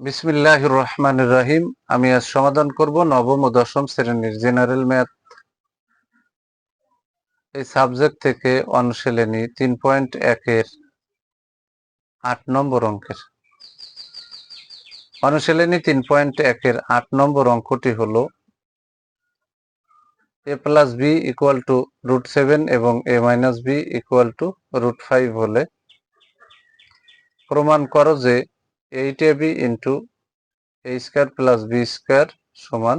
বিসমিল্লাহ রহমান রাহিম আমি আজ সমাধান করব নবম ও দশম শ্রেণির জেনারেল ম্যাথ। এই সাবজেক্ট থেকে অনুশীলনী তিন পয়েন্ট একের আট নম্বর অঙ্কের। অনুশীলনী তিন পয়েন্ট একের আট নম্বর অঙ্কটি হল A plus B equal to root seven এবং A minus B equal to root five হলে প্রমাণ করো যে eight A B into A square plus B square সমান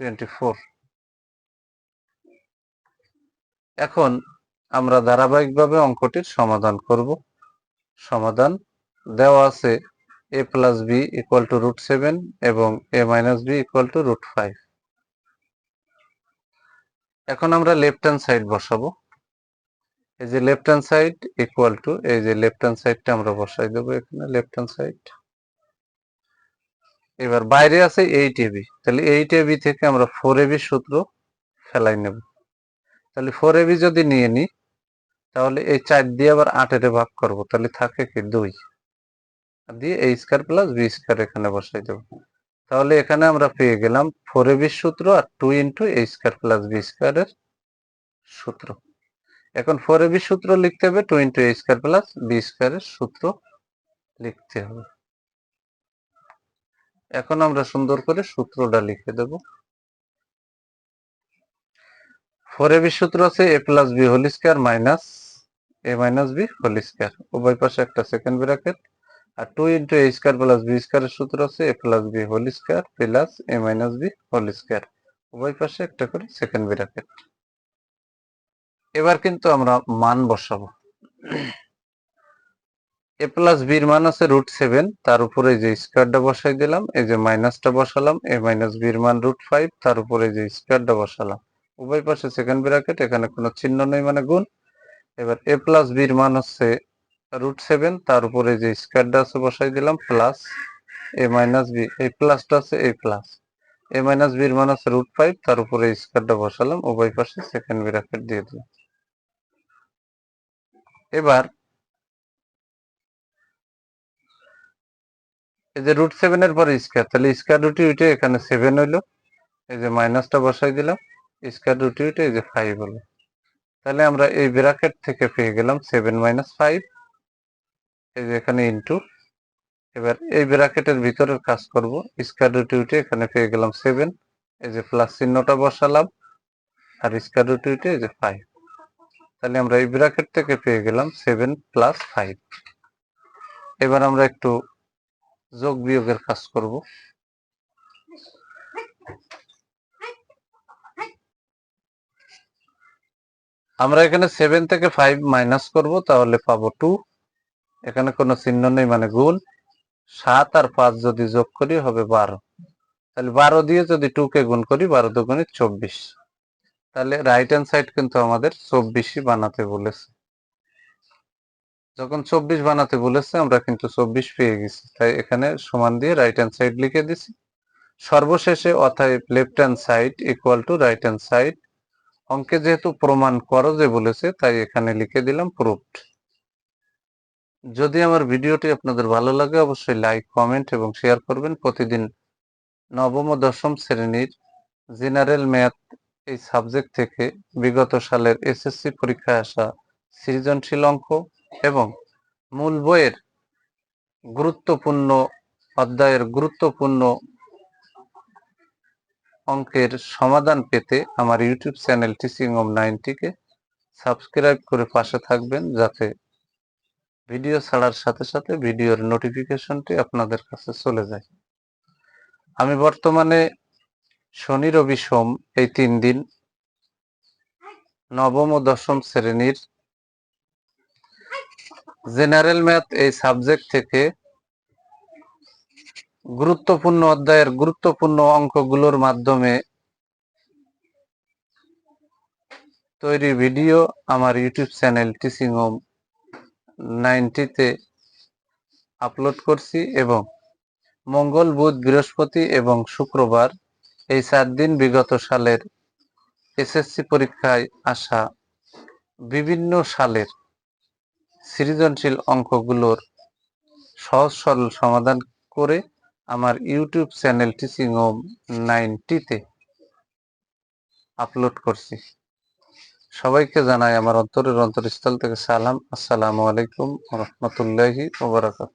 টোয়েন্টি ফোর এখন আমরা ধারাবাহিকভাবে অঙ্কটির সমাধান করব। সমাধান দেওয়া আছে A plus B equal to root seven এবং A minus B equal to root five এখন আমরা লেফট হ্যান্ড সাইড বসাবো। এই যে left hand side equal to এই যে লেফট হ্যান্ড সাইডটা আমরা বসাই দেবো এখানে লেফট হ্যান্ড সাইড এবার বাইরে আছে এইট এবি তাহলে এইট এবি থেকে আমরা ফোর এবি সূত্র ফেলাই নেব। তাহলে ফোর এবি যদি নিয়ে নিই, তাহলে এই চার দিয়ে আবার আটের ভাগ করব, তাহলে থাকে কি দুই। দিয়ে এই স্কোয়ার প্লাস বি স্কোয়ার এখানে বসাই দেব। তাহলে এখানে আমরা পেয়ে গেলাম ফোর এবির সূত্র আর two into A square plus B স্কোয়ারের সূত্র। এখন ফোর এ বি সূত্র লিখতে হবে two into A square plus B স্কোয়ারের সূত্র লিখতে হবে। এখন আমরা সুন্দর করে সূত্রটা লিখে দেব। ফোর এ বি সূত্র আছে A plus B whole square minus A minus B whole square উভয় পাশে একটা second bracket R two into A square plus B স্কোয়ারের সূত্র আছে A plus B whole square plus A minus B whole square উভয় পাশে একটা করে সেকেন্ড ব্র্যাকেট এবার কিন্তু আমরা মান বসাবো। এ প্লাস বির মান আছে রুট সেভেন তার উপরে যে স্কোয়ারটা বসাই দিলাম, এই যে মাইনাসটা বসালাম এ মাইনাস বির মান রুট ফাইভ তার উপরে যে স্কোয়ারটা বসালাম। উভয় পাশে সেকেন্ড ব্র্যাকেট এখানে কোনো চিহ্ন নেই মানে গুণ। এবার এ প্লাস বির মান হচ্ছে রুট সেভেন তার উপরে যে স্কোয়ারটা আছে বসাই দিলাম প্লাস এ মাইনাস বি এই প্লাসটা আছে এই প্লাস এ মাইনাস বির মান আছে রুট ফাইভ তার উপরে স্কোয়ারটা বসালাম, উভয় পাশে সেকেন্ড ব্র্যাকেট দিয়ে দিলাম। এবার এই যে রুট সেভেন এর পরে স্কোয়ার তাহলে স্কোয়ার রুটি উঠে এখানে সেভেন হইল, এই যে মাইনাসটা বসাই দিলাম স্কোয়ার রুটি উঠে এই যে ফাইভ হলো। তাহলে আমরা এই ব্র্যাকেট থেকে পেয়ে গেলাম সেভেন মাইনাস ফাইভ এই যে এখানে ইন্টু এবার এই ব্র্যাকেটের ভিতরের কাজ করব স্কোয়ার রুটি উঠে এখানে পেয়ে গেলাম সেভেন এই যে প্লাস চিহ্নটা বসালাম, আর স্কোয়ার রুটি উঠে এই যে ফাইভ তাহলে আমরা এই ব্র্যাকেট থেকে পেয়ে গেলাম সেভেন প্লাস ফাইভ এবার আমরা একটু যোগ বিয়োগের কাজ করব। আমরা এখানে সেভেন থেকে ফাইভ মাইনাস করব, তাহলে পাবো টু এখানে কোনো চিহ্ন নেই মানে গুণ। সাত আর পাঁচ যদি যোগ করি, হবে বারো। তাহলে বারো দিয়ে যদি টু কে গুণ করি, বারো দুগুণে চব্বিশ। তাহলে রাইট হ্যান্ড সাইড কিন্তু আমাদের চব্বিশই বানাতে বলেছে। যখন চব্বিশ বানাতে বলেছে, আমরা কিন্তু চব্বিশ পেয়ে গেছি। তাই এখানে সমান দিয়ে রাইট হ্যান্ড সাইড লিখে দিছি। সর্বশেষে অতএব left hand side equal to right hand side অঙ্কে যেহেতু প্রমাণ করো যে বলেছে, তাই এখানে লিখে দিলাম প্রুফড যদি আমার ভিডিওটি আপনাদের ভালো লাগে, অবশ্যই লাইক কমেন্ট এবং শেয়ার করবেন। প্রতিদিন নবম ও দশম শ্রেণির জেনারেল ম্যাথ এই সাবজেক্ট থেকে বিগত সালের এসএসসি পরীক্ষায় আসা সৃজনশীল অঙ্ক এবং মূল বইয়ের গুরুত্বপূর্ণ, অধ্যায়ের গুরুত্বপূর্ণ অঙ্কের সমাধান পেতে আমার ইউটিউব চ্যানেল টিচিং অম নাইনটিকে সাবস্ক্রাইব করে পাশে থাকবেন যাতে ভিডিও ছাড়ার সাথে সাথে ভিডিওর নোটিফিকেশনটি আপনাদের কাছে চলে যায়। আমি বর্তমানে শনি রবি সোম এই তিন দিন। নবম ও দশম শ্রেণির জেনারেল ম্যাথ এই সাবজেক্ট থেকে গুরুত্বপূর্ণ অধ্যায়ের গুরুত্বপূর্ণ অঙ্কগুলোর মাধ্যমে তৈরি ভিডিও আমার ইউটিউব চ্যানেল টিচিং হোম নাইনটিতে আপলোড করছি এবং মঙ্গল, বুধ, বৃহস্পতি এবং শুক্রবার এই চার দিন বিগত সালের এসএসসি পরীক্ষায় আসা বিভিন্ন সালের সৃজনশীল অঙ্কগুলোর সহজ সরল সমাধান করে আমার ইউটিউব চ্যানেল টিচিং ও নাইনটিতে আপলোড করছি। সবাইকে জানাই আমার অন্তরের অন্তরস্থল থেকে সালাম। আসসালামু আলাইকুম রহমতুল্লাহি ওবরাকাত